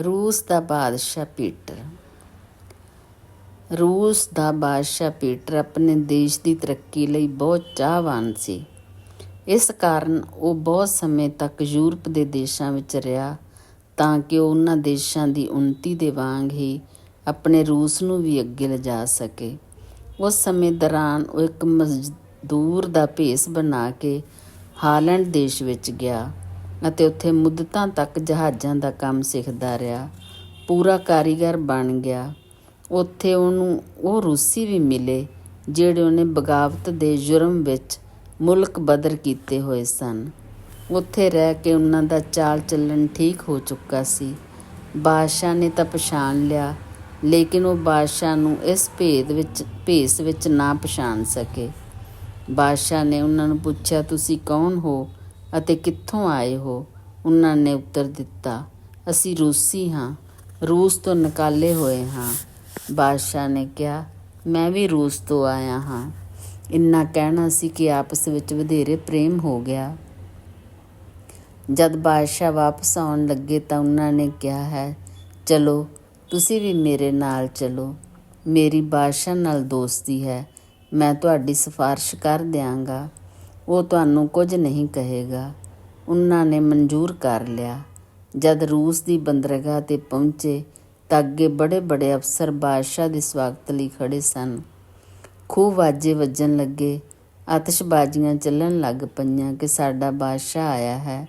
ਰੂਸ ਦਾ ਬਾਦਸ਼ਾਹ ਪੀਟਰ। ਰੂਸ ਦਾ ਬਾਦਸ਼ਾਹ ਪੀਟਰ ਆਪਣੇ ਦੇਸ਼ ਦੀ ਤਰੱਕੀ ਲਈ ਬਹੁਤ ਚਾਹਵਾਨ ਸੀ। ਇਸ ਕਾਰਨ ਉਹ ਬਹੁਤ ਸਮੇਂ ਤੱਕ ਯੂਰਪ ਦੇ ਦੇਸ਼ਾਂ ਵਿੱਚ ਰਿਹਾ ਤਾਂ ਕਿ ਉਹ ਉਹਨਾਂ ਦੇਸ਼ਾਂ ਦੀ ਉન્નਤੀ ਦੇ ਵਾਂਗ ਹੀ ਆਪਣੇ ਰੂਸ ਨੂੰ ਵੀ ਅੱਗੇ ਲਿਜਾ ਸਕੇ। ਉਸ ਸਮੇਂ ਦੌਰਾਨ ਉਹ ਇੱਕ ਮਜ਼ਦੂਰ ਦਾ ਭੇਸ ਬਣਾ ਕੇ ਹਾਲੈਂਡ ਦੇਸ਼ ਵਿੱਚ ਗਿਆ। ਅਤੇ ਉੱਥੇ ਮੁੱਦਤਾਂ ਤੱਕ ਜਹਾਜ਼ਾਂ ਦਾ ਕੰਮ ਸਿੱਖਦਾ ਰਿਹਾ। ਪੂਰਾ ਕਾਰੀਗਰ ਬਣ ਗਿਆ। ਉੱਥੇ ਉਹਨੂੰ ਉਹ ਰੂਸੀ ਵੀ ਮਿਲੇ, ਜਿਹੜੇ ਉਹਨੇ ਬਗਾਵਤ ਦੇ ਜੁਰਮ ਵਿੱਚ ਮੁਲਕ ਬਦਰ ਕੀਤੇ ਹੋਏ ਸਨ। ਉੱਥੇ ਰਹਿ ਕੇ ਉਹਨਾਂ ਦਾ ਚਾਲ ਚੱਲਣ ਠੀਕ ਹੋ ਚੁੱਕਾ ਸੀ। ਬਾਦਸ਼ਾਹ ਨੇ ਤਾਂ ਪਛਾਣ ਲਿਆ, ਲੇਕਿਨ ਉਹ ਬਾਦਸ਼ਾਹ ਨੂੰ ਇਸ ਭੇਦ ਵਿੱਚ, ਭੇਸ ਵਿੱਚ ਨਾ ਪਛਾਣ ਸਕੇ। ਬਾਦਸ਼ਾਹ ਨੇ ਉਹਨਾਂ ਨੂੰ ਪੁੱਛਿਆ, ਤੁਸੀਂ ਕੌਣ ਹੋ? ਅਤੇ ਕਿੱਥੋਂ ਆਏ ਹੋ? ਉਹਨਾਂ ਨੇ ਉੱਤਰ ਦਿੱਤਾ, ਅਸੀਂ ਰੂਸੀ ਹਾਂ, ਰੂਸ ਤੋਂ ਨਿਕਾਲੇ ਹੋਏ ਹਾਂ। ਬਾਦਸ਼ਾਹ ਨੇ ਕਿਹਾ, ਮੈਂ ਵੀ ਰੂਸ ਤੋਂ ਆਇਆ ਹਾਂ। ਇੰਨਾ ਕਹਿਣਾ ਸੀ ਕਿ ਆਪਸ ਵਿੱਚ ਵਧੇਰੇ ਪ੍ਰੇਮ ਹੋ ਗਿਆ। ਜਦ ਬਾਦਸ਼ਾਹ ਵਾਪਸ ਆਉਣ ਲੱਗੇ ਤਾਂ ਉਹਨਾਂ ਨੇ ਕਿਹਾ ਹੈ, ਚਲੋ, ਤੁਸੀਂ ਵੀ ਮੇਰੇ ਨਾਲ ਚਲੋ। ਮੇਰੀ ਬਾਦਸ਼ਾਹ ਨਾਲ ਦੋਸਤੀ ਹੈ। ਮੈਂ ਤੁਹਾਡੀ ਸਿਫਾਰਿਸ਼ ਕਰ ਦਿਆਂਗਾ। ਉਹ ਤੁਹਾਨੂੰ ਕੁਝ ਨਹੀਂ ਕਹੇਗਾ। ਉਹਨਾਂ ਨੇ ਮਨਜ਼ੂਰ ਕਰ ਲਿਆ। ਜਦ ਰੂਸ ਦੀ ਬੰਦਰਗਾਹ ਤੇ ਪਹੁੰਚੇ, ਤਾਂ ਅੱਗੇ ਬੜੇ ਬੜੇ ਅਫਸਰ ਬਾਦਸ਼ਾਹ ਦੇ ਸਵਾਗਤ ਲਈ ਖੜੇ ਸਨ। ਖੂਬ ਵਾਜੇ ਵੱਜਣ ਲੱਗੇ। ਆਤਿਸ਼ਬਾਜ਼ੀਆਂ ਚੱਲਣ ਲੱਗ ਪਈਆਂ ਕਿ ਸਾਡਾ ਬਾਦਸ਼ਾਹ ਆਇਆ ਹੈ।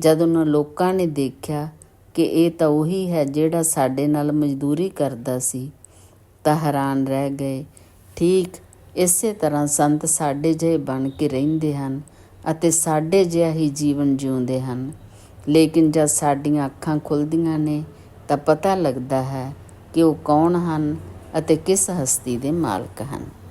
ਜਦ ਉਹਨਾਂ ਲੋਕਾਂ ਨੇ ਦੇਖਿਆ ਕਿ ਇਹ ਤਾਂ ਉਹੀ ਹੈ ਜਿਹੜਾ ਸਾਡੇ ਨਾਲ ਮਜ਼ਦੂਰੀ ਕਰਦਾ ਸੀ, ਤਾਂ ਹੈਰਾਨ ਰਹਿ ਗਏ। ਠੀਕ ਇਸੇ ਤਰ੍ਹਾਂ ਸੰਤ ਸਾਡੇ ਜਿਹੇ ਬਣ ਕੇ ਰਹਿੰਦੇ ਹਨ ਅਤੇ ਸਾਡੇ ਜਿਹਾ ਹੀ ਜੀਵਨ ਜਿਉਂਦੇ ਹਨ। ਲੇਕਿਨ ਜਦ ਸਾਡੀਆਂ ਅੱਖਾਂ ਖੁੱਲਦੀਆਂ ਨੇ, ਤਾਂ ਪਤਾ ਲੱਗਦਾ ਹੈ ਕਿ ਉਹ ਕੌਣ ਹਨ ਅਤੇ ਕਿਸ ਹਸਤੀ ਦੇ ਮਾਲਕ ਹਨ।